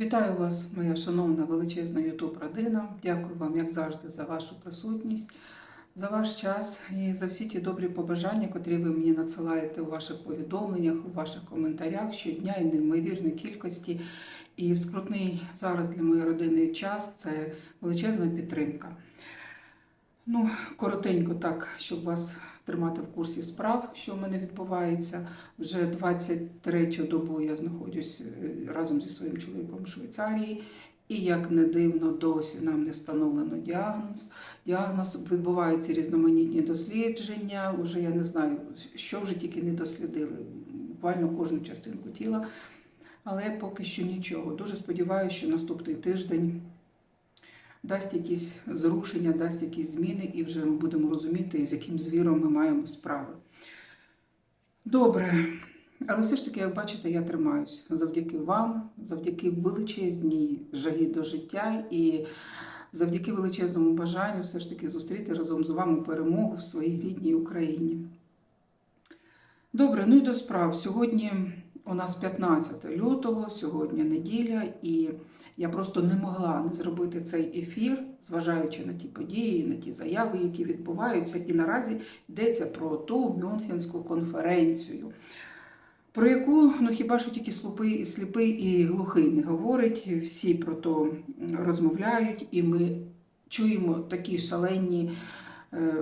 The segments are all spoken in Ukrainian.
Вітаю вас, моя шановна величезна Ютуб родина. Дякую вам, як завжди, за вашу присутність, за ваш час і за всі ті добрі побажання, котрі ви мені надсилаєте у ваших повідомленнях, у ваших коментарях щодня і в неймовірній кількості. І в скрутний зараз для моєї родини час це величезна підтримка. Ну, коротенько так, щоб вас тримати в курсі справ, що в мене відбувається. Вже 23-ю добу я знаходжусь е, разом зі своїм чоловіком в Швейцарії. І як не дивно, досі нам не встановлено діагноз. Діагноз відбуваються різноманітні дослідження. Уже я не знаю, що вже тільки не дослідили. Буквально кожну частинку тіла. Але поки що нічого. Дуже сподіваюся, що наступний тиждень дасть якісь зрушення, дасть якісь зміни, і вже ми будемо розуміти, з яким звіром ми маємо справи. Добре. Але все ж таки, як бачите, я тримаюсь завдяки вам, завдяки величезній жагі до життя і завдяки величезному бажанню все ж таки зустріти разом з вами перемогу в своїй рідній Україні. Добре, ну і до справ. Сьогодні у нас 15 лютого, сьогодні неділя, і я просто не могла не зробити цей ефір, зважаючи на ті події, на ті заяви, які відбуваються. І наразі йдеться про ту Мюнхенську конференцію, про яку ну хіба що тільки сліпий, сліпий і глухий не говорить. Всі про то розмовляють, і ми чуємо такі шалені е,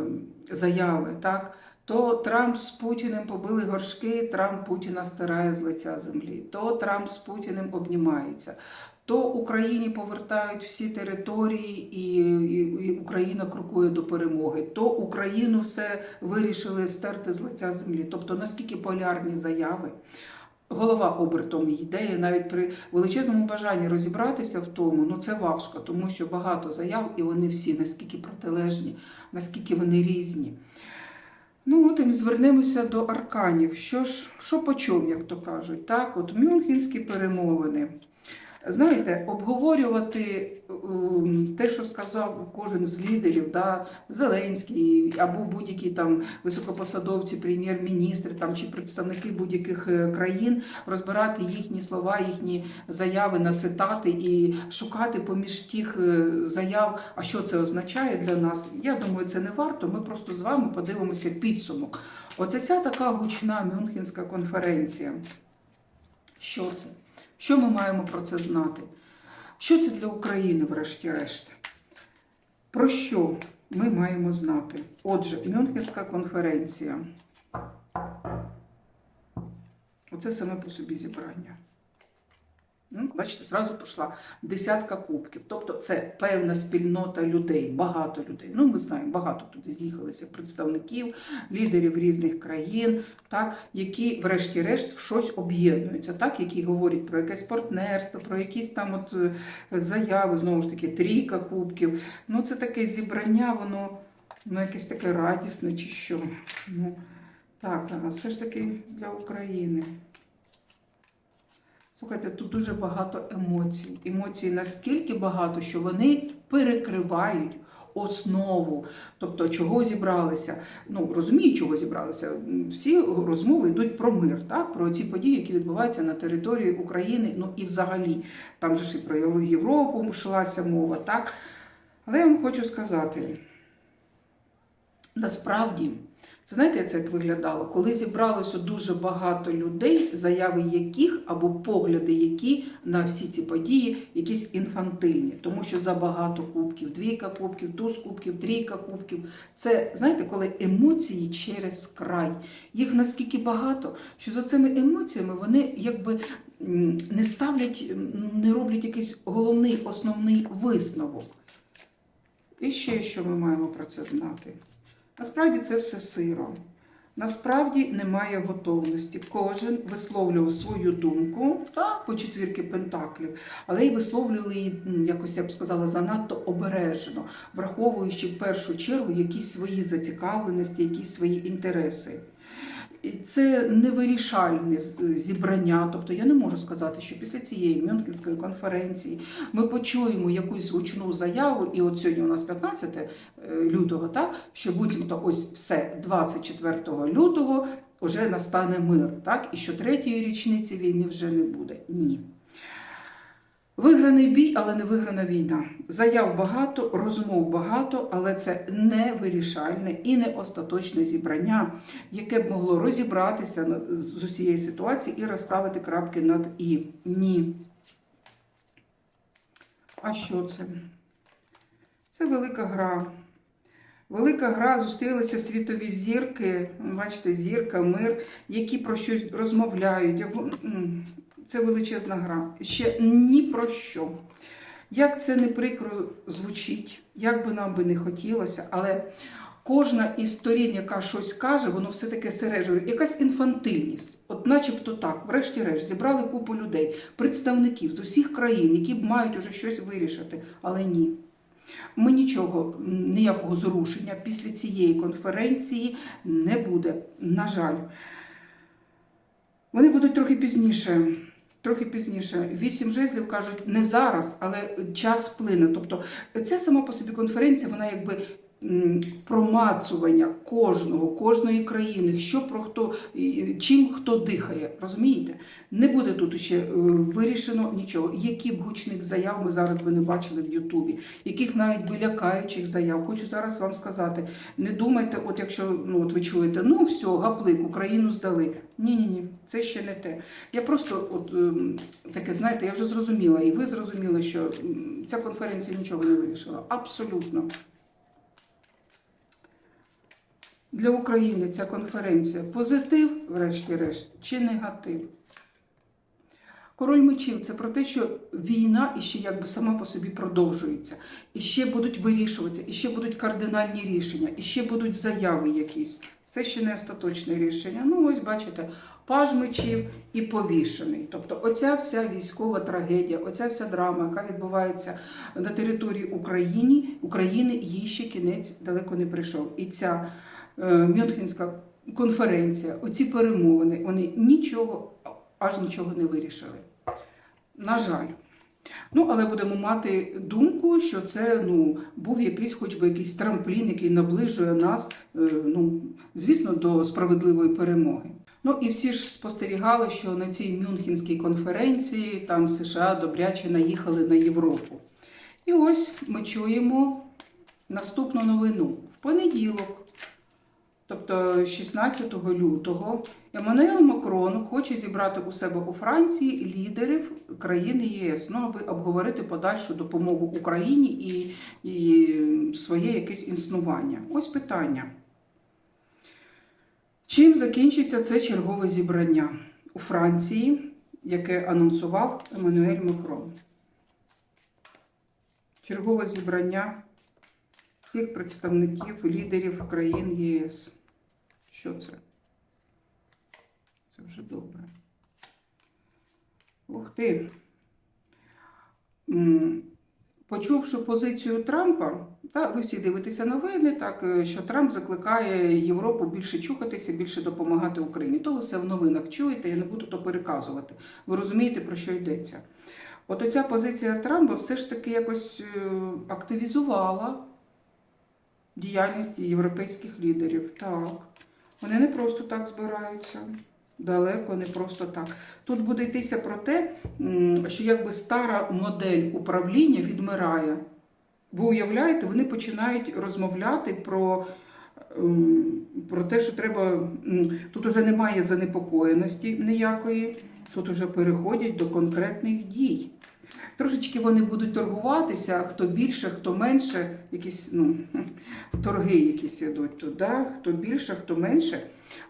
заяви. так? То Трамп з Путіним побили горшки, Трамп Путіна стирає з лиця землі, то Трамп з Путіним обнімається, то Україні повертають всі території, і, і, і Україна крокує до перемоги, то Україну все вирішили стерти з лиця землі. Тобто наскільки полярні заяви. Голова обертом йде, навіть при величезному бажанні розібратися в тому, ну це важко, тому що багато заяв, і вони всі наскільки протилежні, наскільки вони різні. Ну, от і звернемося до арканів. Що ж, що по чому, як то кажуть, так, от Мюнхенські перемовини. Знаєте, обговорювати ем, те, що сказав кожен з лідерів, да, Зеленський або будь-які там високопосадовці, прем'єр-міністри там чи представники будь-яких е, країн, розбирати їхні слова, їхні заяви на цитати і шукати поміж тих е, заяв, а що це означає для нас. Я думаю, це не варто. Ми просто з вами подивимося підсумок. Оце ця така гучна Мюнхенська конференція. Що це? Що ми маємо про це знати? Що це для України, врешті-решт? Про що ми маємо знати? Отже, Мюнхенська конференція. Оце саме по собі зібрання. Ну, Бачите, зразу пішла десятка кубків. Тобто це певна спільнота людей, багато людей. Ну, ми знаємо, багато туди з'їхалися представників, лідерів різних країн, так, які, врешті-решт, в щось об'єднуються, так, які говорять про якесь партнерство, про якісь там от е, заяви, знову ж таки, трійка кубків. Ну, це таке зібрання, воно ну, якесь таке радісне чи що. Ну, так, все ж таки для України. Слухайте, тут дуже багато емоцій. Емоцій наскільки багато, що вони перекривають основу, тобто чого зібралися. Ну розумію, чого зібралися. Всі розмови йдуть про мир, так про ці події, які відбуваються на території України. Ну і взагалі там же ж і про Європу йшлася мова, так. Але я вам хочу сказати, насправді. Це знаєте, це як виглядало? Коли зібралося дуже багато людей, заяви яких або погляди, які на всі ці події якісь інфантильні, тому що забагато кубків, двійка кубків, туз кубків, трійка кубків. Це знаєте, коли емоції через край. Їх наскільки багато, що за цими емоціями вони якби не ставлять, не роблять якийсь головний основний висновок. І ще що ми маємо про це знати. Насправді це все сиро. Насправді немає готовності. Кожен висловлював свою думку та по четвірки пентаклів, але й висловлювали її, якось я б сказала, занадто обережно, враховуючи в першу чергу якісь свої зацікавленості, якісь свої інтереси. Це невирішальне зібрання. Тобто я не можу сказати, що після цієї Мюнхенської конференції ми почуємо якусь гучну заяву, і от сьогодні у нас 15 е, лютого, так що буцімто ось все 24 лютого вже настане мир, так і що третьої річниці війни вже не буде. Ні. Виграний бій, але не виграна війна. Заяв багато, розмов багато, але це не вирішальне і не остаточне зібрання, яке б могло розібратися з усієї ситуації і розставити крапки над і. Ні. А що це? Це велика гра. Велика гра зустрілися світові зірки, бачите, зірка, мир, які про щось розмовляють. Це величезна гра. Ще ні про що. Як це не прикро звучить, як би нам би не хотілося, але кожна із сторін, яка щось каже, воно все таке сережує. Якась інфантильність. От начебто так, врешті-решт, зібрали купу людей, представників з усіх країн, які б мають уже щось вирішити, але ні. Ми нічого, ніякого зрушення після цієї конференції не буде. На жаль, вони будуть трохи пізніше. Трохи пізніше. Вісім жезлів кажуть не зараз, але час плине. Тобто, ця сама по собі конференція, вона якби промацування кожного, кожної країни, що про хто, чим хто дихає. Розумієте? Не буде тут ще е, вирішено нічого. Які б гучних заяв ми зараз би не бачили в Ютубі, яких навіть би лякаючих заяв. Хочу зараз вам сказати: не думайте, от якщо ну от ви чуєте, ну все, гаплик, Україну здали. Ні, ні, ні, це ще не те. Я просто от ем, таке, знаєте, я вже зрозуміла, і ви зрозуміли, що ця конференція нічого не вирішила. Абсолютно. Для України ця конференція позитив, врешті-решт, чи негатив? Король мечів це про те, що війна іще якби сама по собі продовжується, і ще будуть вирішуватися, і ще будуть кардинальні рішення, і ще будуть заяви якісь. Це ще не остаточне рішення. Ну, ось бачите, паж мечів і повішений. Тобто, оця вся військова трагедія, оця вся драма, яка відбувається на території України, України їй ще кінець далеко не прийшов. І ця Мюнхенська конференція, оці перемовини, вони нічого, аж нічого не вирішили. На жаль. Ну, але будемо мати думку, що це ну, був якийсь, хоч би якийсь трамплін, який наближує нас, е, ну, звісно, до справедливої перемоги. Ну і всі ж спостерігали, що на цій Мюнхенській конференції там США добряче наїхали на Європу. І ось ми чуємо наступну новину. В понеділок, тобто 16 лютого, Еммануел Макрон хоче зібрати у себе у Франції лідерів країни ЄС, ну аби обговорити подальшу допомогу Україні і, і своє якесь існування. Ось питання. Чим закінчиться це чергове зібрання у Франції, яке анонсував Еммануель Макрон? Чергове зібрання всіх представників лідерів країн ЄС. Що це? Це вже добре. Ух ти. Почувши позицію Трампа, та, ви всі дивитеся новини, так, е, що Трамп закликає Європу більше чухатися, більше допомагати Україні. То ви все в новинах чуєте, я не буду то переказувати. Ви розумієте, про що йдеться. От оця позиція Трампа все ж таки якось е, активізувала діяльність європейських лідерів. Так, вони не просто так збираються. Далеко не просто так. Тут буде йтися про те, що якби стара модель управління відмирає. Ви уявляєте, вони починають розмовляти про, ем, про те, що треба. Тут уже немає занепокоєності ніякої, тут уже переходять до конкретних дій. Трошечки вони будуть торгуватися, хто більше, хто менше, якісь ну, торги якісь ідуть туди, хто більше, хто менше.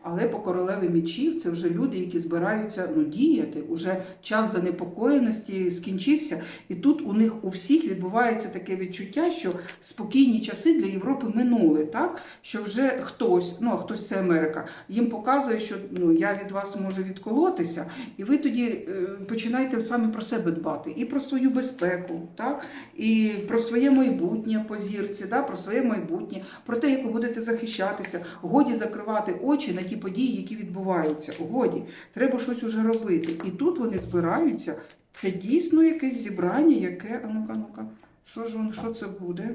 Але по королеві мічів це вже люди, які збираються ну, діяти. Уже час занепокоєності скінчився, і тут у них у всіх відбувається таке відчуття, що спокійні часи для Європи минули, так? Що вже хтось, ну а хтось це Америка, їм показує, що ну я від вас можу відколотися, і ви тоді е, починаєте самі про себе дбати. І про свою безпеку, так? І про своє майбутнє по зірці, да, про своє майбутнє, про те, як ви будете захищатися. Годі закривати очі на ті події, які відбуваються. Годі, треба щось уже робити. І тут вони збираються. Це дійсно якесь зібрання, яке. А ну-ка, ну-ка, що ж воно, що це буде?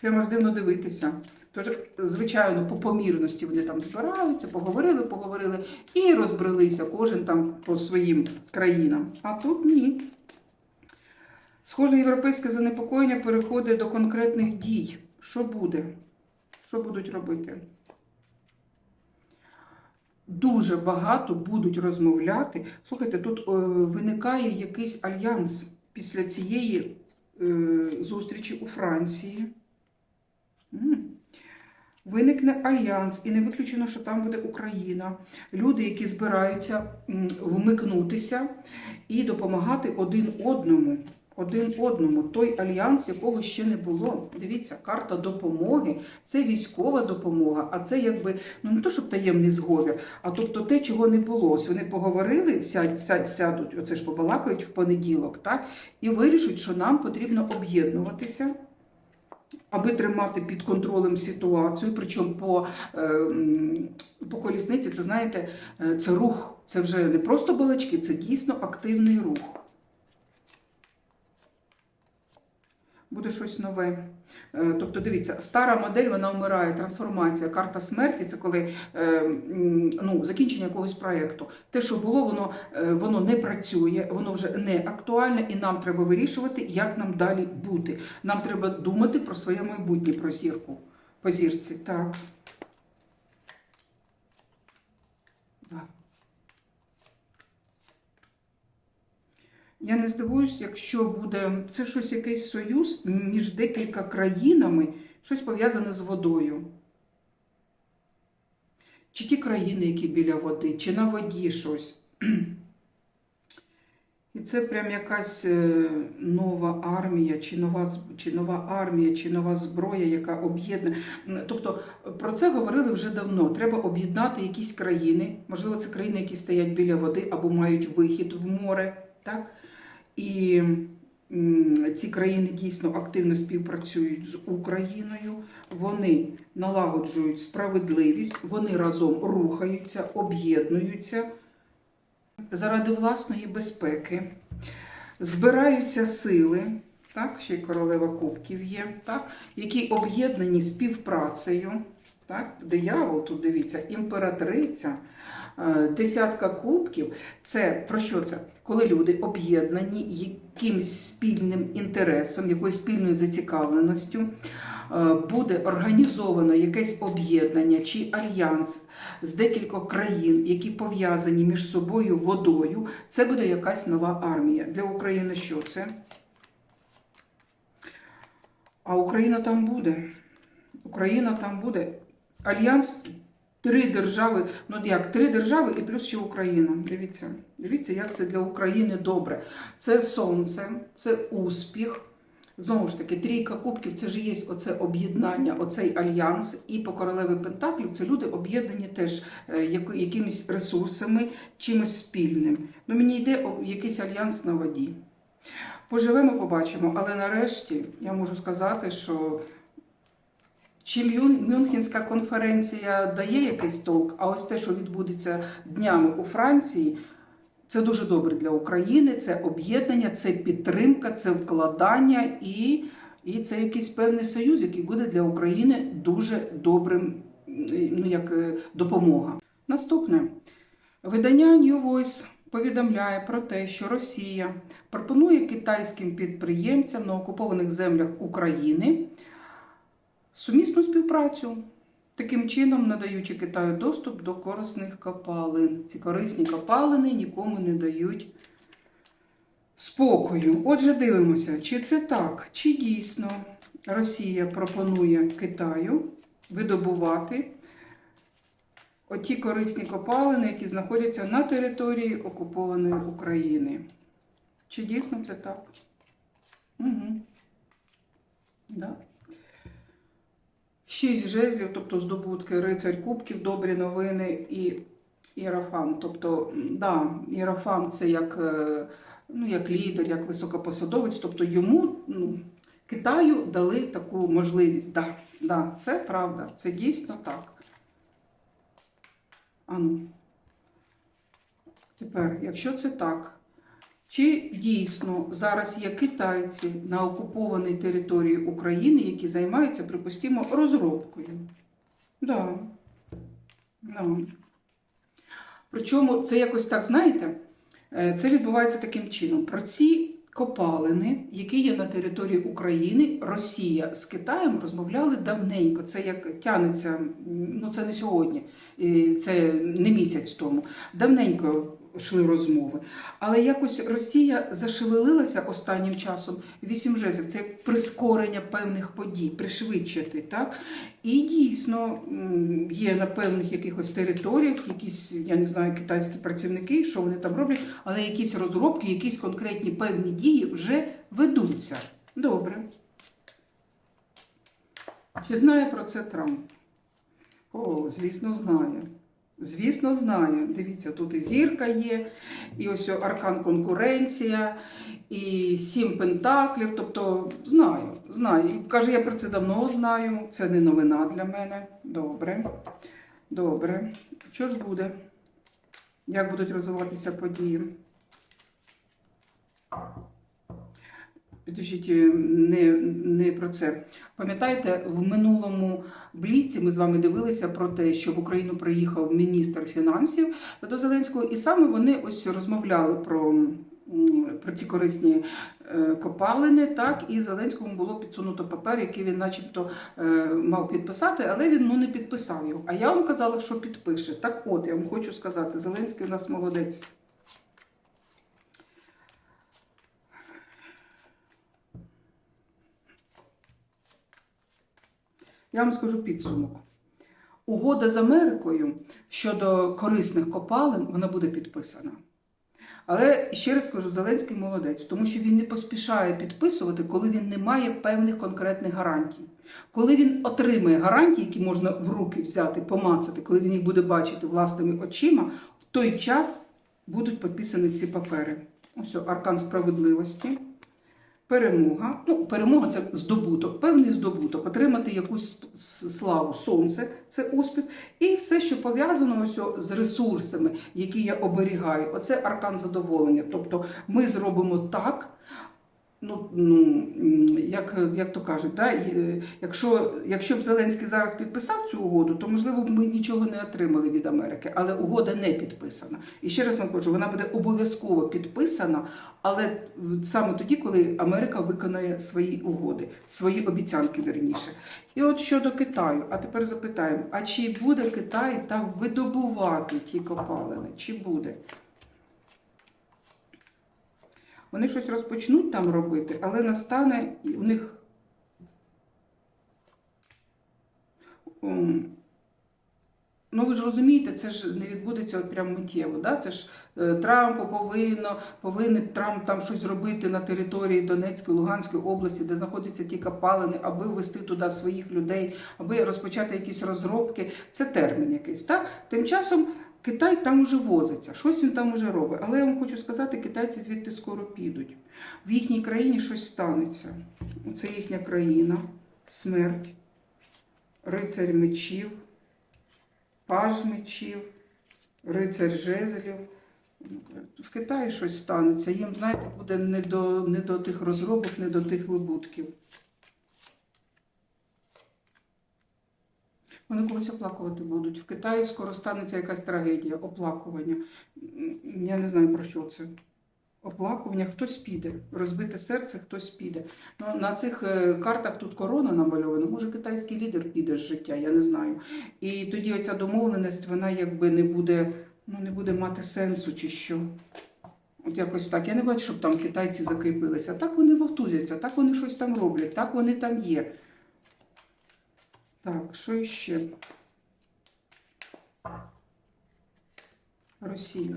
Прямо ж дивно дивитися. Тож, звичайно, по помірності вони там збираються, поговорили, поговорили і розбрелися, кожен там по своїм країнам. А тут ні. Схоже, європейське занепокоєння переходить до конкретних дій. Що буде? Що будуть робити? Дуже багато будуть розмовляти. Слухайте, тут е, виникає якийсь альянс після цієї е, зустрічі у Франції. Виникне альянс, і не виключено, що там буде Україна. Люди, які збираються вмикнутися і допомагати один одному. Один одному. Той альянс, якого ще не було. Дивіться, карта допомоги це військова допомога, а це якби ну не то, щоб таємний зговір, а тобто те, чого не було. Ось вони поговорили, сядь, сядь, сядуть, оце ж побалакають в понеділок, так? І вирішать, що нам потрібно об'єднуватися. Аби тримати під контролем ситуацію, причому по, е, по колісниці, це знаєте, е, це рух, це вже не просто балачки, це дійсно активний рух. Буде щось нове. Е, Тобто, дивіться, стара модель вона вмирає, трансформація, карта смерті це коли е, ну, закінчення якогось проєкту. Те, що було, воно, е, воно не працює, воно вже не актуальне, і нам треба вирішувати, як нам далі бути. Нам треба думати про своє майбутнє, про зірку. По зірці. Так. Я не здивуюсь, якщо буде це щось якийсь союз між декілька країнами, щось пов'язане з водою. Чи ті країни, які біля води, чи на воді щось. І це прям якась е, нова армія, чи нова, чи нова армія, чи нова зброя, яка об'єднує. М, Тобто про це говорили вже давно. Треба об'єднати якісь країни. Можливо, це країни, які стоять біля води або мають вихід в море. Так? І ці країни дійсно активно співпрацюють з Україною. Вони налагоджують справедливість, вони разом рухаються, об'єднуються заради власної безпеки, збираються сили, так, ще й королева кубків є, так, які об'єднані співпрацею. Так, диявол, тут дивіться, імператриця, е, десятка кубків. Це про що це? Коли люди об'єднані якимось спільним інтересом, якоюсь спільною зацікавленістю, е, буде організовано якесь об'єднання чи альянс з декількох країн, які пов'язані між собою водою, це буде якась нова армія. Для України що це? А Україна там буде. Україна там буде. Альянс три держави. Ну як три держави і плюс ще Україна. Дивіться, дивіться, як це для України добре. Це сонце, це успіх. Знову ж таки, трійка кубків це ж є оце об'єднання, оцей альянс. І по королеві Пентаклів це люди об'єднані теж е, якимись ресурсами, чимось спільним. Ну мені йде якийсь альянс на воді. Поживемо, побачимо, але нарешті я можу сказати, що чи Мюнхенська конференція дає якийсь толк, а ось те, що відбудеться днями у Франції, це дуже добре для України, це об'єднання, це підтримка, це вкладання і, і це якийсь певний союз, який буде для України дуже добрим, ну як е, допомога. Наступне видання New Voice повідомляє про те, що Росія пропонує китайським підприємцям на окупованих землях України сумісну співпрацю. Таким чином, надаючи Китаю доступ до корисних копалин. Ці корисні копалини нікому не дають спокою. Отже, дивимося, чи це так, чи дійсно Росія пропонує Китаю видобувати оті корисні копалини, які знаходяться на території окупованої України. Чи дійсно це так? Угу. Да. Шість жезлів, тобто здобутки, рицарь кубків, добрі новини і Іерофан. Тобто, да, Іерофан це як, е, ну, як лідер, як високопосадовець. Тобто йому ну, Китаю дали таку можливість. Да, да, це правда, це дійсно так. Ану. Тепер, якщо це так, чи дійсно зараз є китайці на окупованій території України, які займаються, припустимо, розробкою? Да. Да. Причому це якось так, знаєте, е, це відбувається таким чином. Про ці копалини, які є на території України, Росія з Китаєм розмовляли давненько. Це як тянеться, ну це не сьогодні, це не місяць тому. Давненько йшли розмови. Але якось Росія зашевелилася останнім часом. Вісім жезлів це як прискорення певних подій, пришвидшити. Так? І дійсно є на певних якихось територіях, якісь, я не знаю, китайські працівники, що вони там роблять, але якісь розробки, якісь конкретні певні дії вже ведуться. Добре. Чи знає про це Трамп? О, звісно, знає. Звісно, знає. Дивіться, тут і зірка є, і ось аркан конкуренція, і сім пентаклів. Тобто знаю, знаю. Каже, я про це давно знаю. Це не новина для мене. Добре. Добре. Що ж буде? Як будуть розвиватися події? Підождіть, не, не про це. Пам'ятаєте, в минулому бліці ми з вами дивилися про те, що в Україну приїхав міністр фінансів до Зеленського, і саме вони ось розмовляли про, про ці корисні е, копалини. Так, і Зеленському було підсунуто папер, який він, начебто, е, мав підписати, але він ну, не підписав його. А я вам казала, що підпише. Так, от я вам хочу сказати, Зеленський у нас молодець. Я вам скажу підсумок. Угода з Америкою щодо корисних копалин вона буде підписана. Але ще раз кажу, Зеленський молодець, тому що він не поспішає підписувати, коли він не має певних конкретних гарантій. Коли він отримає гарантії, які можна в руки взяти, помацати, коли він їх буде бачити власними очима, в той час будуть підписані ці папери. Ось аркан справедливості. Перемога. Ну, перемога це здобуток, певний здобуток, отримати якусь славу, сонце це успіх, і все, що пов'язано з ресурсами, які я оберігаю. Оце аркан задоволення. Тобто ми зробимо так. Ну, ну як, як то кажуть, да? е, якщо, якщо б Зеленський зараз підписав цю угоду, то можливо б ми нічого не отримали від Америки, але угода не підписана. І ще раз вам кажу, вона буде обов'язково підписана, але саме тоді, коли Америка виконає свої угоди, свої обіцянки верніше. І от щодо Китаю, а тепер запитаємо: а чи буде Китай там видобувати ті копалини? Чи буде? Вони щось розпочнуть там робити, але настане у них. Ну, ви ж розумієте, це ж не відбудеться от прям миттєво. Да? Це ж е, Трампу повинно, повинен Трамп там щось зробити на території Донецької, Луганської області, де знаходяться ті копалини, аби ввести туди своїх людей, аби розпочати якісь розробки. Це термін якийсь. Так? Тим часом Китай там уже возиться, щось він там уже робить. Але я вам хочу сказати, китайці звідти скоро підуть. В їхній країні щось станеться. Це їхня країна, смерть, рицарь мечів, паж мечів, рицарь жезлів. В Китаї щось станеться. Їм, знаєте, буде не до, не до тих розробок, не до тих вибутків. Вони когось оплакувати будуть. В Китаї скоро станеться якась трагедія, оплакування. Я не знаю про що це. Оплакування, хтось піде, розбите серце, хтось піде. Ну, на цих е, картах тут корона намальована. Може, китайський лідер піде з життя, я не знаю. І тоді оця домовленість, вона якби не буде, ну, не буде мати сенсу чи що. От якось так. Я не бачу, щоб там китайці закріпилися. Так вони вовтузяться, так вони щось там роблять, так вони там є. Так, що іще? Росія.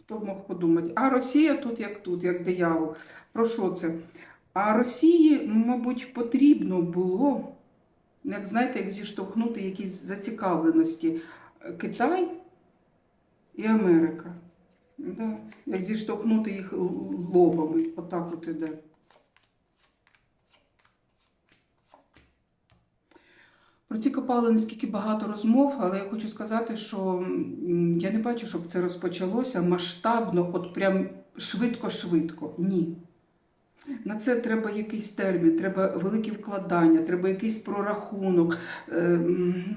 Хто мог подумати? А Росія тут як тут, як диявол. Про що це? А Росії, мабуть, потрібно було, як знаєте, як зіштовхнути якісь зацікавленості Китай і Америка. Да. Як зіштовхнути їх лобами. Отак от іде. Про ці копалини скільки багато розмов, але я хочу сказати, що я не бачу, щоб це розпочалося масштабно, от прям швидко-швидко. Ні. На це треба якийсь термін, треба великі вкладання, треба якийсь прорахунок, е,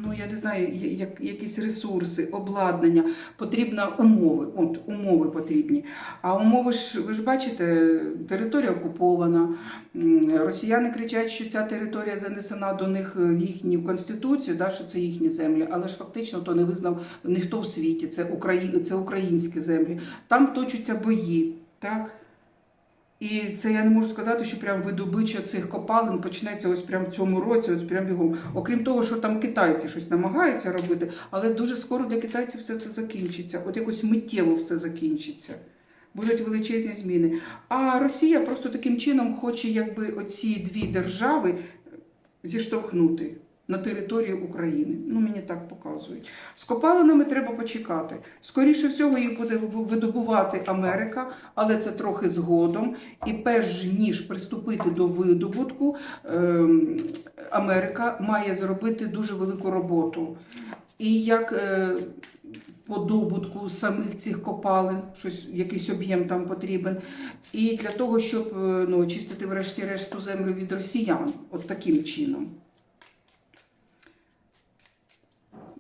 ну я не знаю, як, якісь ресурси, обладнання, потрібна умови. От умови потрібні. А умови ж ви ж бачите, територія окупована. Росіяни кричать, що ця територія занесена до них в їхню конституцію, да, що це їхні землі, але ж фактично то не визнав ніхто в світі. Це Украї... це українські землі. Там точаться бої. Так? І це я не можу сказати, що прям видобича цих копалин почнеться ось прямо в цьому році, ось прям бігом. Окрім того, що там китайці щось намагаються робити, але дуже скоро для китайців все це закінчиться. От якось миттєво все закінчиться. Будуть величезні зміни. А Росія просто таким чином хоче, якби оці дві держави зіштовхнути на території України. Ну, мені так показують. З копалинами треба почекати. Скоріше всього, їх буде видобувати Америка, але це трохи згодом. І перш ніж приступити до видобутку, ем, Америка має зробити дуже велику роботу. І як е, по добутку самих цих копалин, щось, якийсь об'єм там потрібен, і для того, щоб е, ну, очистити врешті-решт землю від росіян, от таким чином.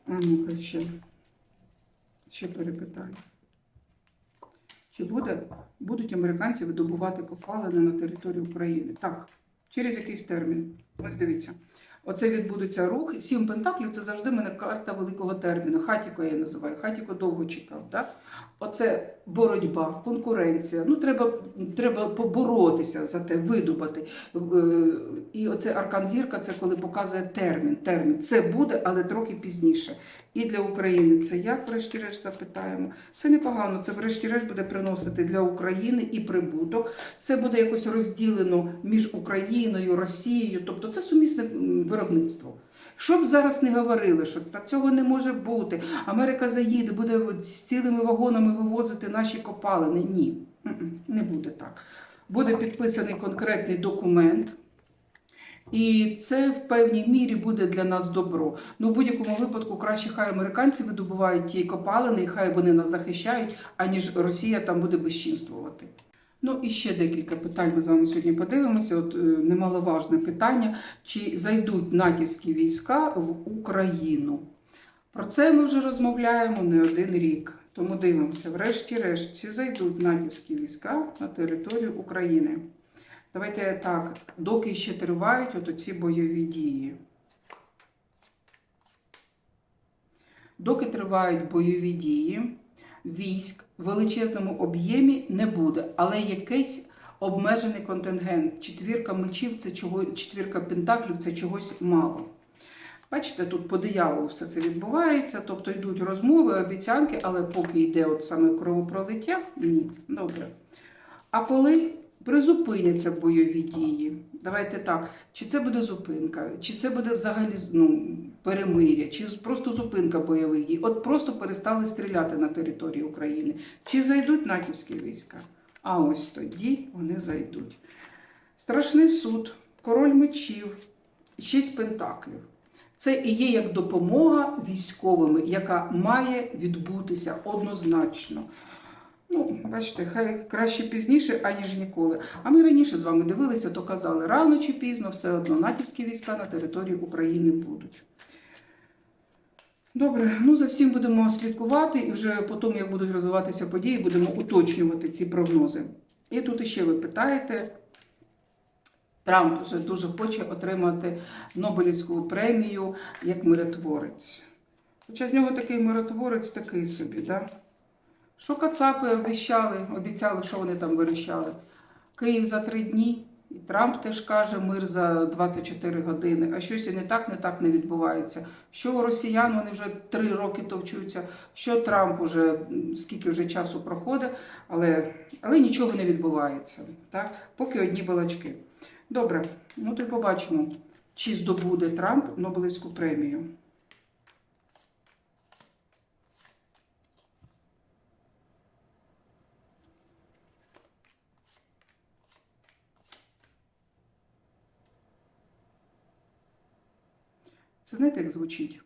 А ну-ка ще, ще перепитаю. Чи буде, будуть американці видобувати копалини на території України? Так, через якийсь термін. Ось дивіться. Оце відбудеться рух. Сім пентаклів це завжди мене карта великого терміну. Хатіко я називаю. Хатіко довго чекав. Так? Оце боротьба, конкуренція. Ну, треба, треба поборотися за те, видобати. Е, І оце аркан зірка це коли показує термін. термін. Це буде, але трохи пізніше. І для України це як, врешті-решт, запитаємо. Це непогано. Це, врешті-решт, буде приносити для України і прибуток. Це буде якось розділено між Україною, Росією. Тобто це сумісне м, виробництво. Щоб зараз не говорили, що цього не може бути. Америка заїде, буде з цілими вагонами вивозити наші копалини. Ні, не буде так. Буде підписаний конкретний документ. І це в певній мірі буде для нас добро. Ну, в будь-якому випадку краще хай американці видобувають ті копалини, і хай вони нас захищають, аніж Росія там буде безчинствувати. Ну і ще декілька питань ми з вами сьогодні подивимося. От е, немаловажне питання: чи зайдуть натівські війська в Україну? Про це ми вже розмовляємо не один рік. Тому дивимося, врешті-решт, чи зайдуть натівські війська на територію України. Давайте так, доки ще тривають от оці бойові дії. Доки тривають бойові дії, військ в величезному об'ємі не буде, але якийсь обмежений контингент. Четвірка мечів це чого, четвірка пентаклів це чогось мало. Бачите, тут по дияволу все це відбувається, тобто йдуть розмови, обіцянки, але поки йде от саме кровопролиття, ні. Добре. А коли призупиняться бойові дії, давайте так, чи це буде зупинка, чи це буде взагалі ну, перемир'я, чи просто зупинка бойових дій, от просто перестали стріляти на території України, чи зайдуть натівські війська? А ось тоді вони зайдуть. Страшний суд, король мечів, шість пентаклів. Це і є як допомога військовими, яка має відбутися однозначно. Ну, бачите, хай краще пізніше, аніж ніколи. А ми раніше з вами дивилися, то казали, рано чи пізно все одно натівські війська на території України будуть. Добре, ну за всім будемо слідкувати, і вже потім, як будуть розвиватися події, будемо уточнювати ці прогнози. І тут іще ви питаєте. Трамп вже дуже хоче отримати Нобелівську премію як миротворець. Хоча з нього такий миротворець такий собі, да? Що Кацапи обіцяли, обіцяли, що вони там вирішали. Київ за три дні, і Трамп теж каже мир за 24 години, а щось і не так, не так не відбувається. Що у росіян вони вже три роки товчуться, що Трамп уже скільки вже часу проходить, але, але нічого не відбувається. Так? Поки одні балачки. Добре, ну то й побачимо, чи здобуде Трамп Нобелівську премію. Це знаєте, як звучить?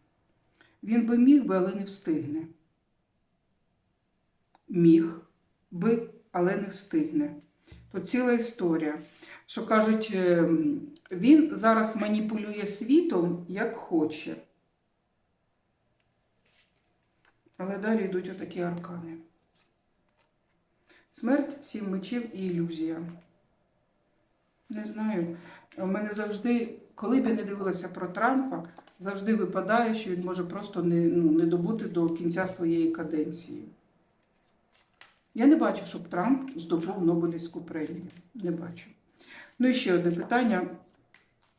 Він би міг би, але не встигне. Міг би, але не встигне. То ціла історія. Що кажуть, е, він зараз маніпулює світом як хоче. Але далі йдуть отакі аркани. Смерть, сім мечів і ілюзія. Не знаю. У мене завжди, коли б я не дивилася про Трампа, завжди випадає, що він може просто не, ну, не добути до кінця своєї каденції. Я не бачу, щоб Трамп здобув Нобелівську премію. Не бачу. Ну і ще одне питання.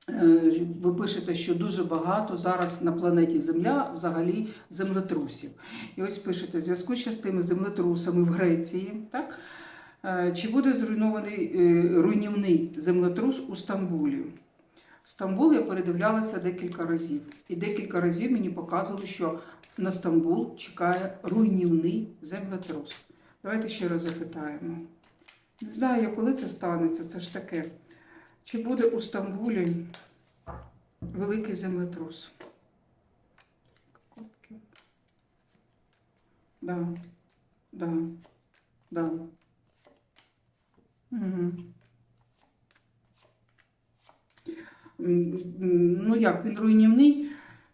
Е, Ви пишете, що дуже багато зараз на планеті Земля взагалі землетрусів. І ось пишете, в зв'язку з частими землетрусами в Греції, так? Е, Чи буде зруйнований е, руйнівний землетрус у Стамбулі? Стамбул я передивлялася декілька разів. І декілька разів мені показували, що на Стамбул чекає руйнівний землетрус. Давайте ще раз запитаємо. Не знаю, коли це станеться, це ж таке. Чи буде у Стамбулі великий землетрус? Да. Да. Да. Угу. Ну як, він руйнівний.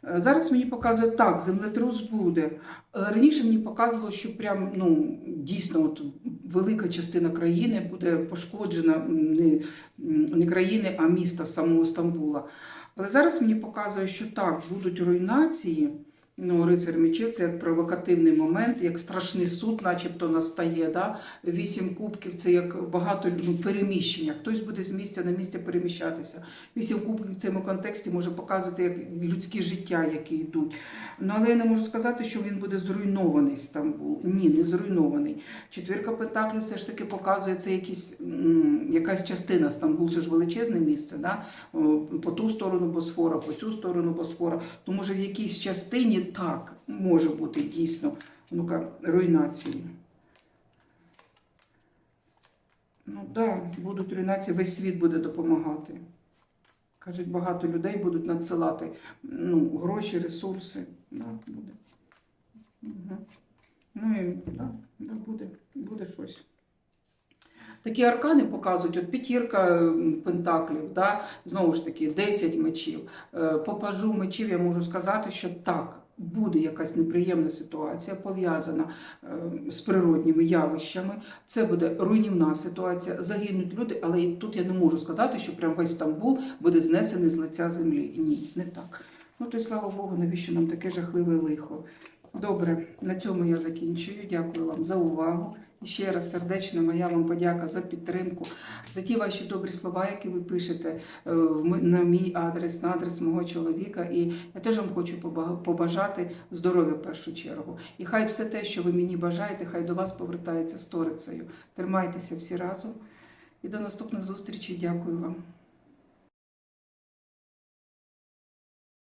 Е, Зараз мені показує так, землетрус буде. Але раніше мені показувало, що прям ну дійсно от велика частина країни буде пошкоджена не, не країни, а міста самого Стамбула. Але зараз мені показує, що так, будуть руйнації. Ну, рицар мечів це як провокативний момент, як страшний суд, начебто настає. Да? Вісім кубків це як багато ну, переміщення. Хтось буде з місця на місце переміщатися. Вісім кубків в цьому контексті може показувати як людські життя, які йдуть. Ну, але я не можу сказати, що він буде зруйнований Стамбул. Ні, не зруйнований. Четвірка Пентаклів все ж таки показує це якісь, якась частина. Стамбул же ж величезне місце. Да? По ту сторону Босфора, по цю сторону Босфора. То може в якійсь частині так може бути дійсно ну-ка, руйнації. Ну так, да, будуть руйнації, весь світ буде допомагати. Кажуть, багато людей будуть надсилати ну, гроші, ресурси. Да, буде. Угу. Ну і да, да, буде, буде щось. Такі аркани показують, от п'ятірка пентаклів, да? знову ж таки, 10 мечів. Е, По пажу мечів я можу сказати, що так, буде якась неприємна ситуація, пов'язана е, з природніми явищами. Це буде руйнівна ситуація, загинуть люди, але тут я не можу сказати, що прям весь Стамбул буде знесений з лиця землі. Ні, не так. Ну то й слава Богу, навіщо нам таке жахливе лихо. Добре, на цьому я закінчую. Дякую вам за увагу. І ще раз сердечно моя вам подяка за підтримку, за ті ваші добрі слова, які ви пишете е, на мій адрес, на адрес мого чоловіка. І я теж вам хочу побажати здоров'я в першу чергу. І хай все те, що ви мені бажаєте, хай до вас повертається сторицею. Тримайтеся всі разом. І до наступних зустрічей. Дякую вам.